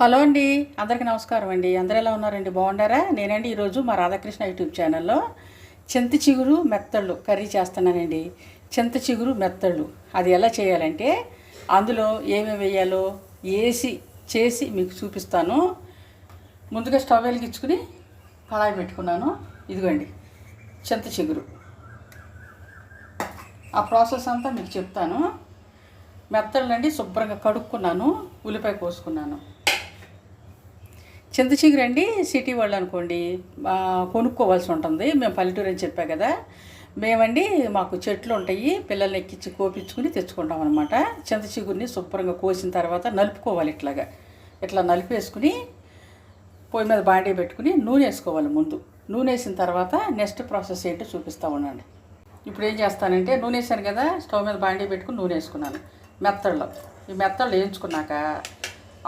Hello అండి అందరికీ నమస్కారం అండి. అందరు ఎలా ఉన్నారండి? బాగున్నారా? నేనండి ఈరోజు మా రాధాకృష్ణ యూట్యూబ్ ఛానల్లో చింత చిగురు మెత్తళ్ళు కర్రీ చేస్తున్నానండి. చింత చిగురు మెత్తళ్ళు. అది ఎలా చేయాలంటే అందులో ఏమేమి వేయాలో వేసి చేసి మీకు చూపిస్తాను. ముందుగా స్టవ్ వెలిగించుకుని కళాయి పెట్టుకున్నాను. ఇదిగోండి చింత చిగురు. ఆ ప్రాసెస్ అంతా మీకు చెప్తాను. మెత్తళ్ళండి శుభ్రంగా కడుక్కున్నాను. ఉల్లిపాయ కోసుకున్నాను. చింత చిగురండి సిటీ వాళ్ళు అనుకోండి కొనుక్కోవాల్సి ఉంటుంది. మేము పల్లెటూరు అని చెప్పా కదా. మేమండి మాకు చెట్లు ఉంటాయి పిల్లల్ని ఎక్కించి కోపించుకుని తెచ్చుకుంటాం అనమాట చింత చిగురిని శుభ్రంగా కోసిన తర్వాత నలుపుకోవాలి ఇట్లాగా. ఇట్లా నలిపేసుకుని పొయ్యి మీద బాండీ పెట్టుకుని నూనె వేసుకోవాలి ముందు. నూనె వేసిన తర్వాత నెక్స్ట్ ప్రాసెస్ ఏంటో చూపిస్తా ఉండండి ఇప్పుడు ఏం చేస్తానంటే నూనె వేసాను కదా స్టవ్ మీద బాండీ పెట్టుకుని నూనె వేసుకున్నాను. మెత్తళ్ళు. ఈ మెత్తళ్ళు వేయించుకున్నాక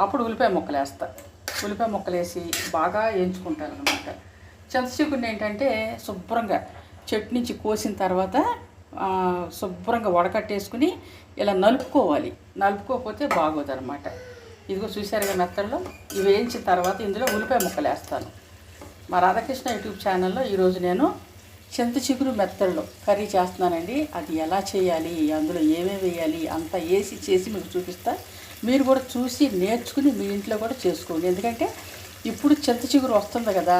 అప్పుడు ఉల్లిపాయ ముక్కలు వేస్తాను ఉల్లిపాయ ముక్కలు వేసి బాగా వేయించుకుంటాను అనమాట చింతచిగురిని ఏంటంటే శుభ్రంగా చెట్టు నుంచి కోసిన తర్వాత శుభ్రంగా వడకట్టేసుకుని ఇలా నలుపుకోవాలి. నలుపుకోకపోతే బాగోదు అనమాట ఇదిగో చూశారుగా మెత్తల్లో? ఇవి వేయించిన తర్వాత ఇందులో ఉల్లిపాయ ముక్కలు వేస్తాను మా రాధాకృష్ణ యూట్యూబ్ ఛానల్లో ఈరోజు నేను చింత చిగురు మెత్తళ్ళు కర్రీ చేస్తున్నానండి. అది ఎలా చేయాలి? అందులో ఏమేమి వేయాలి? అంతా వేసి చేసి మీకు చూపిస్తా. మీరు కూడా చూసి నేర్చుకుని మీ ఇంట్లో కూడా చేసుకోండి. ఎందుకంటే ఇప్పుడు చింత చిగురు వస్తుంది కదా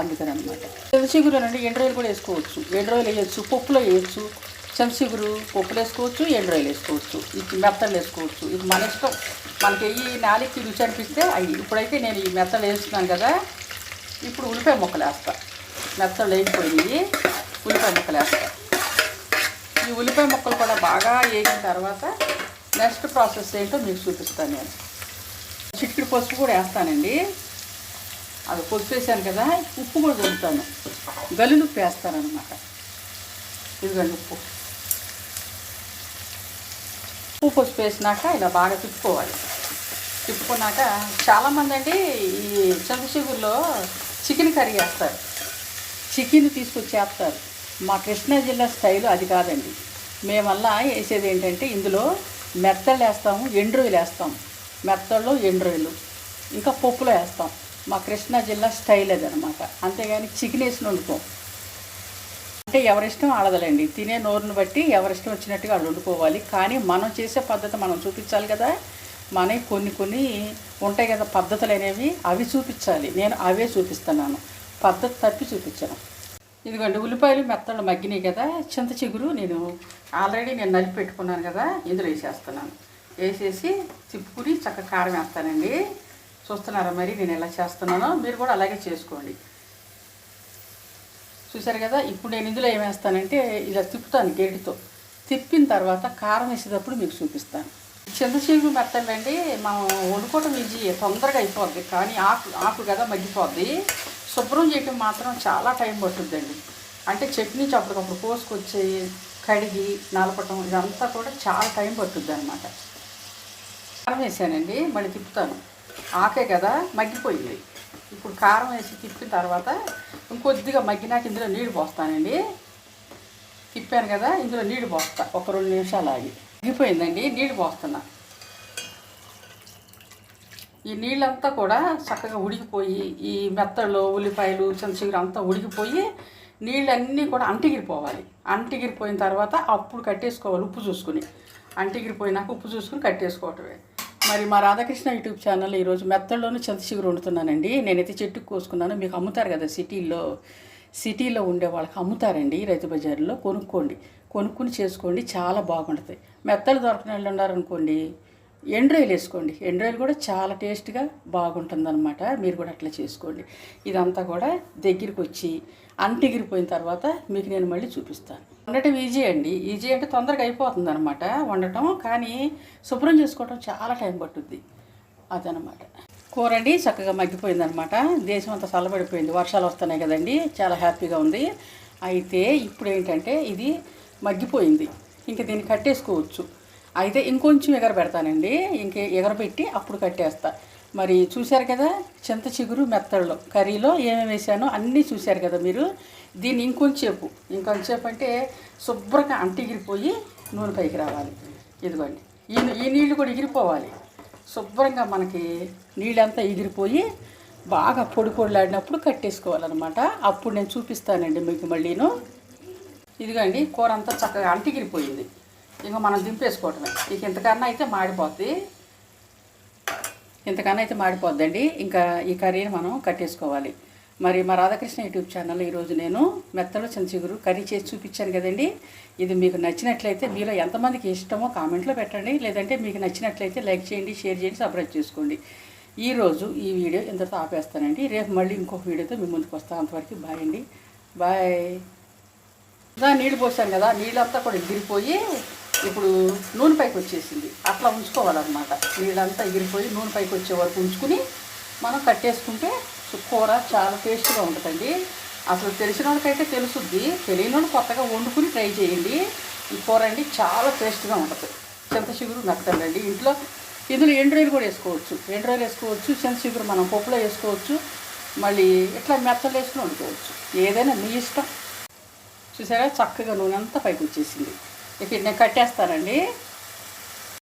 అందుకని అనమాట చింత చిగురు అండి ఎండ్రాయిలు కూడా వేసుకోవచ్చు. ఎండ్రాయిలు వేయచ్చు పప్పులో వేయచ్చు. చింత చిగురు పప్పులు వేసుకోవచ్చు ఎండ్రాయిలు వేసుకోవచ్చు. ఇది మెత్తలు వేసుకోవచ్చు. ఇది మన ఇష్టం. మనకి ఈ నాలుగుకి రుచి అనిపిస్తే అవి ఇప్పుడైతే నేను ఈ మెత్తలు వేస్తున్నాను కదా ఇప్పుడు ఉల్లిపాయ ముక్కలు వేస్తా. మెత్తలు వేగిపోయినాయి. ఉల్లిపాయ ముక్కలు వేస్తా. ఈ ఉల్లిపాయ ముక్కలు కూడా బాగా వేసిన తర్వాత నెక్స్ట్ ప్రాసెస్ ఏంటో మీకు చూపిస్తాను నేను. చిక్కుడు పసుపు కూడా వేస్తానండి. అది పసుపు వేసాను కదా ఉప్పు కూడా కలుపుతాను గల్లులు ఉప్పు వేస్తాను అనమాట ఇదిగోండి ఉప్పు. ఉప్పు పసుపు వేసినాక ఇలా బాగా తిప్పుకోవాలి. తిప్పుకున్నాక చాలామంది అండి ఈ చంద్రశేఖర్లో చికెన్ కర్రీ వేస్తారు. చికెన్ తీసుకొచ్చి వేస్తారు. మా కృష్ణా జిల్లా స్టైల్ అది కాదండి. మేమల్లా వేసేది ఏంటంటే ఇందులో మెత్తళ్ళు వేస్తాము ఎండ్రోయిలు వేస్తాం మెత్తళ్ళు ఎండ్రోయిలు ఇంకా పప్పులో వేస్తాం. మా కృష్ణా జిల్లా స్టైల్ అది అనమాట అంతేగాని చికెన్ వేసి వండుకోం. అంటే ఎవరిష్టం ఆడదలండి. తినే నోరుని బట్టి ఎవరిష్టం వచ్చినట్టుగా వాళ్ళు వండుకోవాలి. కానీ మనం చేసే పద్ధతి మనం చూపించాలి కదా. మనకి కొన్ని కొన్ని ఉంటాయి కదా పద్ధతులు అనేవి అవి చూపించాలి. నేను అవే చూపిస్తున్నాను. పద్ధతి తప్పి చూపించను. ఇదిగోండి ఉల్లిపాయలు మెత్తలు మగ్గినాయి కదా చింత చిగురు నేను ఆల్రెడీ నేను నలిపి పెట్టుకున్నాను కదా ఇందులో వేసేస్తున్నాను. వేసేసి తిప్పుకుని చక్కగా కారం వేస్తానండి. చూస్తున్నారా మరి నేను ఎలా చేస్తున్నానో? మీరు కూడా అలాగే చేసుకోండి. చూసారు కదా ఇప్పుడు నేను ఇందులో ఏమేస్తానంటే ఇలా తిప్పుతాను గేటుతో. తిప్పిన తర్వాత కారం వేసేటప్పుడు మీకు చూపిస్తాను. చింతచీగు మెత్తలండి మనం వండుకోవటం ఈజీ తొందరగా అయిపోద్ది. కానీ ఆకు ఆకు కదా మగ్గిపోద్ది. శుభ్రం చేయటం మాత్రం చాలా టైం పట్టుద్దండి. అంటే చట్నీ నుంచి అప్పటికప్పుడు కోసుకొచ్చి కడిగి నలపటం ఇదంతా కూడా చాలా టైం పట్టుద్ది అనమాట కారం వేసానండి మళ్ళీ తిప్పుతాను. ఆకే కదా మగ్గిపోయింది ఇప్పుడు కారం వేసి తిప్పిన తర్వాత ఇంకొద్దిగా మగ్గినాక ఇందులో నీళ్ళు పోస్తానండి. తిప్పాను కదా ఇందులో నీళ్ళు పోస్తా. ఒక రెండు నిమిషాలు ఆగి. మగ్గిపోయిందండి నీళ్ళు పోస్తున్నా. ఈ నీళ్ళంతా కూడా చక్కగా ఉడికిపోయి ఈ మెత్తళ్ళు ఉల్లిపాయలు చింతచిగురు అంతా ఉడికిపోయి నీళ్ళన్నీ కూడా అంటిగిరిపోవాలి. అంటిగిరిపోయిన తర్వాత అప్పుడు కట్టేసుకోవాలి ఉప్పు చూసుకుని. అంటిగిరిపోయినాక ఉప్పు చూసుకుని కట్టేసుకోవటమే. మరి మా రాధాకృష్ణ యూట్యూబ్ ఛానల్ ఈరోజు మెత్తల్లోనూ చింతచిగురు వండుతున్నానండి. నేనైతే చెట్టుకు కోసుకున్నాను. మీకు అమ్ముతారు కదా సిటీల్లో సిటీలో ఉండే వాళ్ళకి అమ్ముతారండి రైతు బజార్లో. కొనుక్కోండి. కొనుక్కుని చేసుకోండి. చాలా బాగుంటుంది. మెత్తలు దొరకని వాళ్ళు ఉన్నారనుకోండి ఎండ్రాయిలు వేసుకోండి. ఎండ్రాయిలు కూడా చాలా టేస్ట్గా బాగుంటుందన్నమాట. మీరు కూడా అట్లా చేసుకోండి. ఇదంతా కూడా దగ్గరికి వచ్చి అంటిగిరిపోయిన తర్వాత మీకు నేను మళ్ళీ చూపిస్తాను. వండటం ఈజీ అండి. ఈజీ అంటే తొందరగా అయిపోతుంది అనమాట వండటం. కానీ శుభ్రం చేసుకోవటం చాలా టైం పట్టుద్ది. అదనమాట కూర అండి చక్కగా మగ్గిపోయిందనమాట దేశం అంతా చల్లబడిపోయింది. వర్షాలు వస్తున్నాయి కదండి. చాలా హ్యాపీగా ఉంది. అయితే ఇప్పుడు ఏంటంటే ఇది మగ్గిపోయింది. ఇంకా దీన్ని కట్టేసుకోవచ్చు. అయితే ఇంకొంచెం ఎగర పెడతానండి ఇంక ఎగరబెట్టి అప్పుడు కట్టేస్తా. మరి చూశారు కదా చింత చిగురు మెత్తళ్ళు. కర్రీలో ఏమేమి వేసానో అన్నీ చూశారు కదా మీరు. దీన్ని ఇంకొంచేపు ఇంకొంచేపు అంటే శుభ్రంగా అంటిగిరిపోయి నూనె పైకి రావాలి. ఇదిగోండి. ఈ ఈ నీళ్ళు కూడా ఎగిరిపోవాలి. శుభ్రంగా మనకి నీళ్ళంతా ఎగిరిపోయి బాగా పొడి పొడిలాడినప్పుడు కట్టేసుకోవాలన్నమాట. అప్పుడు నేను చూపిస్తానండి మీకు మళ్ళీను. ఇదిగోండి కూర అంతా చక్కగా అంటిగిరిపోయింది. ఇంకా మనం దింపేసుకోవటమే. ఇక ఇంతకన్నా అయితే మాడిపోద్ది. ఇంతకన్నా అయితే మాడిపోద్దండి. ఇంకా ఈ కర్రీని మనం కట్టేసుకోవాలి. మరి మా రాధాకృష్ణ యూట్యూబ్ ఛానల్ ఈరోజు నేను మెత్తలు చిగురు కర్రీ చేసి చూపించాను కదండి. ఇది మీకు నచ్చినట్లయితే మీలో ఎంతమందికి ఇష్టమో కామెంట్లో పెట్టండి. లేదంటే మీకు నచ్చినట్లయితే లైక్ చేయండి షేర్ చేయండి సబ్స్క్రైబ్ చేసుకోండి. ఈరోజు ఈ వీడియో ఇంతతో ఆపేస్తానండి. రేపు మళ్ళీ ఇంకొక వీడియోతో మీ ముందుకు వస్తాను అంతవరకు బాయ్ అండి. బాయ్. దా నీళ్ళు పోసాను కదా. నీళ్ళంతా కూడా ఎగిరిపోయి ఇప్పుడు నూనె పైకి వచ్చేసింది. అట్లా ఉంచుకోవాలన్నమాట. నీళ్ళంతా ఎగిరిపోయి నూనె పైకి వచ్చే వరకు ఉంచుకుని మనం కట్టేసుకుంటే కూర చాలా టేస్ట్గా ఉంటుందండి. అసలు తెలిసిన వాళ్ళకైతే తెలుసుద్ది. తెలియని వాళ్ళు కొత్తగా వండుకుని ట్రై చేయండి. ఈ కూర అండి చాలా టేస్ట్గా ఉంటుంది. చింత చిగురు మెత్తలండి ఇంట్లో ఇందులో ఎండు కూడా వేసుకోవచ్చు. ఎండు వేసుకోవచ్చు. చింత చిగురు మనం పప్పులో వేసుకోవచ్చు. మళ్ళీ ఇట్లా మెత్తలు వేసుకుని వండుకోవచ్చు. ఏదైనా మీ ఇష్టం. చూసారా? చక్కగా నూనె అంతా పైకి వచ్చేసింది. ఇక నేను కట్టేస్తానండి